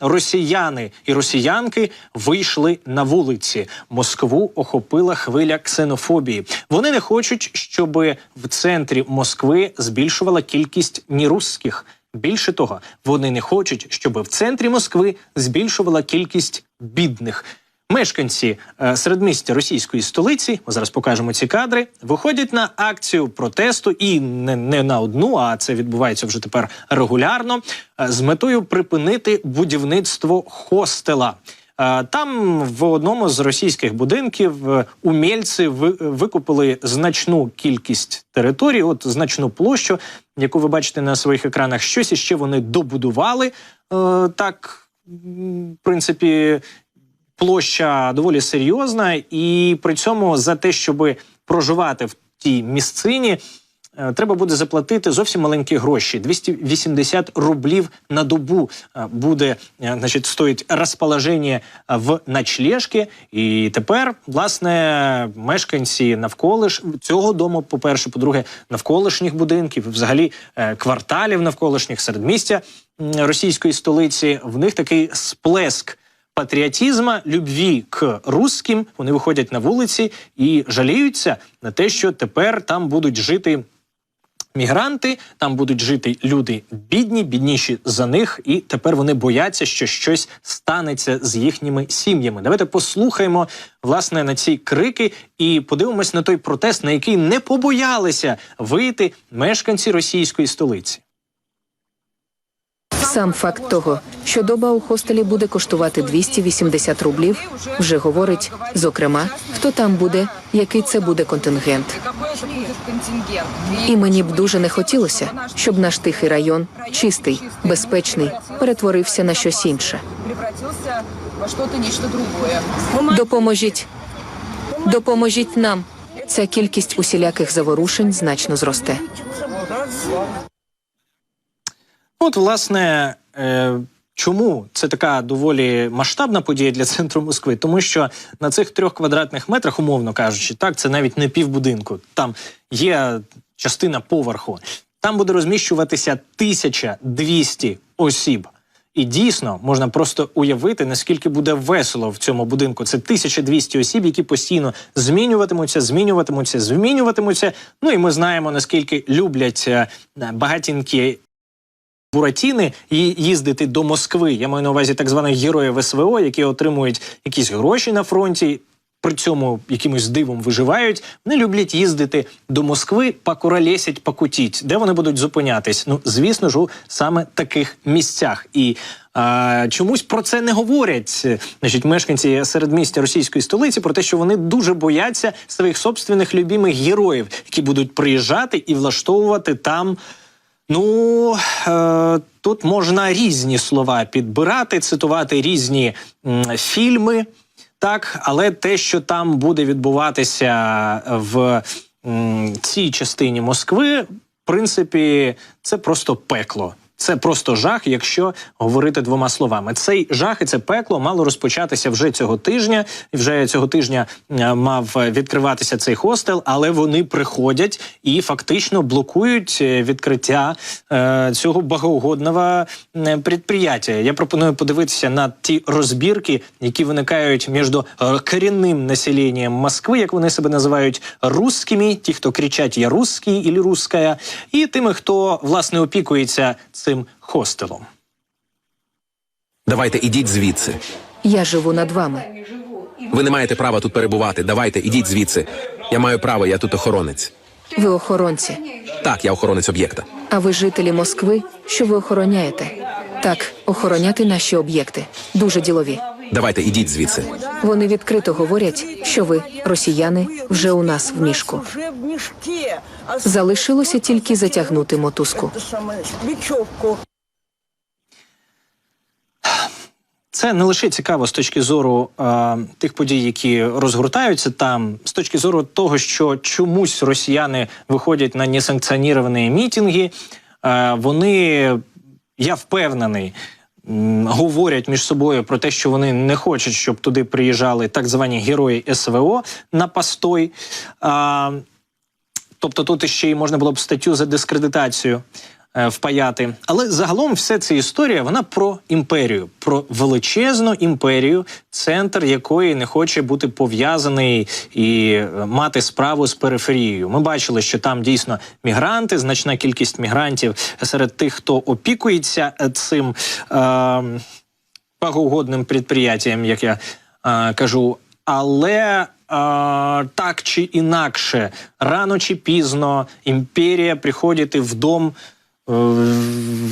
Росіяни і росіянки вийшли на вулиці. Москву охопила хвиля ксенофобії. Вони не хочуть, щоб в центрі Москви збільшувала кількість нерусських. Більше того, вони не хочуть, щоб в центрі Москви збільшувала кількість бідних. Мешканці е, середмістя російської столиці, ми зараз покажемо ці кадри, виходять на акцію протесту і не, не на одну, а це відбувається вже тепер регулярно, е, з метою припинити будівництво хостела. Е, Там в одному з російських будинків умільці викупили значну кількість територій, от значну площу, яку ви бачите на своїх екранах. Щось іще вони добудували. Так, в принципі, площа доволі серйозна, і при цьому за те, щоб проживати в тій місцині. е, Треба буде заплатити зовсім маленькі гроші 280 рублів на добу е, буде е, значить, стоїть розположення в ночлежці. І тепер, власне, мешканці навколиш цього дому, по-перше, по-друге, навколишніх будинків, взагалі кварталів навколишніх середмістя російської столиці. В них такий сплеск патріотизма, любві к русським. Вони виходять на вулиці і жаліються на те, що тепер там будуть жити. Мігранти там будуть жити люди бідні, бідніші за них, і тепер вони бояться, що щось станеться з їхніми сім'ями. Давайте послухаємо власне на ці крики і подивимось на той протест, на який не побоялися вийти мешканці російської столиці. Сам факт того, що доба у хостелі буде коштувати 280 рублів, вже говорить, зокрема, хто там буде, який це буде контингент. І мені б дуже не хотілося, щоб наш тихий район, чистий, безпечний, перетворився на щось інше. Допоможіть, допоможіть нам. Ця кількість усіляких заворушень значно зросте. От, власне, е, чому це така доволі масштабна подія для центру Москви? Тому що на цих трьох квадратних метрах, умовно кажучи, так, це навіть не півбудинку. Там є частина поверху. Там буде розміщуватися 1200 осіб. І дійсно можна просто уявити, наскільки буде весело в цьому будинку. Це 1200 осіб, які постійно змінюватимуться, змінюватимуться, змінюватимуться. Ну і ми знаємо, наскільки люблять е, багатінки Буратіни і їздити до Москви. Я маю на увазі так званих героїв СВО, які отримують якісь гроші на фронті. При цьому якимось дивом виживають. Вони люблять їздити до Москви, покуролесять, покутіть. Де вони будуть зупинятись? Ну, звісно ж, у саме таких місцях. І а, чомусь про це не говорять. Значить, мешканці середмістя російської столиці про те, що вони дуже бояться своїх собственних любимих героїв, які будуть приїжджати і влаштовувати там. Ну е, тут можна різні слова підбирати, цитувати різні фільми, так, але те, що там буде відбуватися в цій частині Москви, в принципі, це просто пекло. Це просто жах, якщо говорити двома словами. Цей жах і це пекло мало розпочатися вже цього тижня. Вже цього тижня е, мав відкриватися цей хостел, але вони приходять і фактично блокують е, відкриття е, цього богоугодного е, підприємства. Я пропоную подивитися на ті розбірки, які виникають між корінним населенням Москви, як вони себе називають, русскими, ті, хто кричать Я русський і русская, і тими, хто власне опікується цим хостелом. Давайте ідіть звідси. Я живу над вами. Ви не маєте права тут перебувати. Давайте ідіть звідси. Я маю право, я тут охоронець. Ви охоронці, Так, я охоронець об'єкта. а ви жителі Москви, що ви охороняєте? Так, охороняти наші об'єкти. Дуже ділові. Давайте ідіть звідси. Вони відкрито говорять, що ви, росіяни, вже у нас в мішку. Залишилося тільки затягнути мотузку. Це не лише цікаво з точки зору е, тих подій, які розгортаються там, з точки зору того, що чомусь росіяни виходять на несанкціоновані мітинги. Е, вони, я впевнений, говорять між собою про те, що вони не хочуть, щоб туди приїжджали так звані герої СВО на постой. А, Тобто тут ще й можна було б статтю за дискредитацію впаяти. Але загалом вся ця історія вона про імперію, про величезну імперію, центр якої не хоче бути пов'язаний і е, мати справу з периферією. Ми бачили, що там дійсно мігранти, значна кількість мігрантів серед тих, хто опікується е, цим. Е, богоугодним підприємствам, як я е, кажу. Але е, так чи інакше, рано чи пізно імперія приходить в дом е,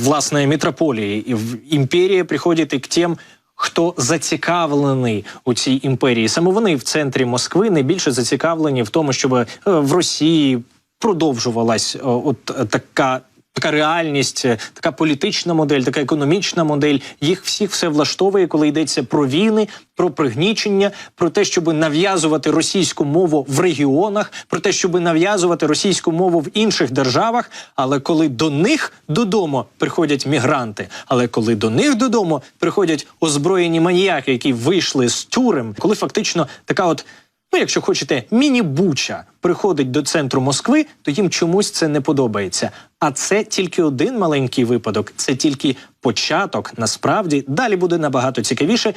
власної мітрополії, і в імперія приходить к тим, хто зацікавлений у цій імперії. Саме вони в центрі Москви найбільше зацікавлені в тому, щоб е, в Росії продовжувалась е, от така. Така реальність, е, така політична модель, така економічна модель. Їх всіх все влаштовує, коли йдеться про війни, про пригнічення, про те, щоб нав'язувати російську мову в регіонах, про те, щоб нав'язувати російську мову в інших державах. Але коли до них додому приходять мігранти, але коли до них додому приходять озброєні маніяки, які вийшли з тюрем, коли фактично така от. Ну, якщо хочете, міні-буча приходить до центру Москви, то їм чомусь це не подобається. А це тільки один маленький випадок, це тільки початок. Насправді далі буде набагато цікавіше.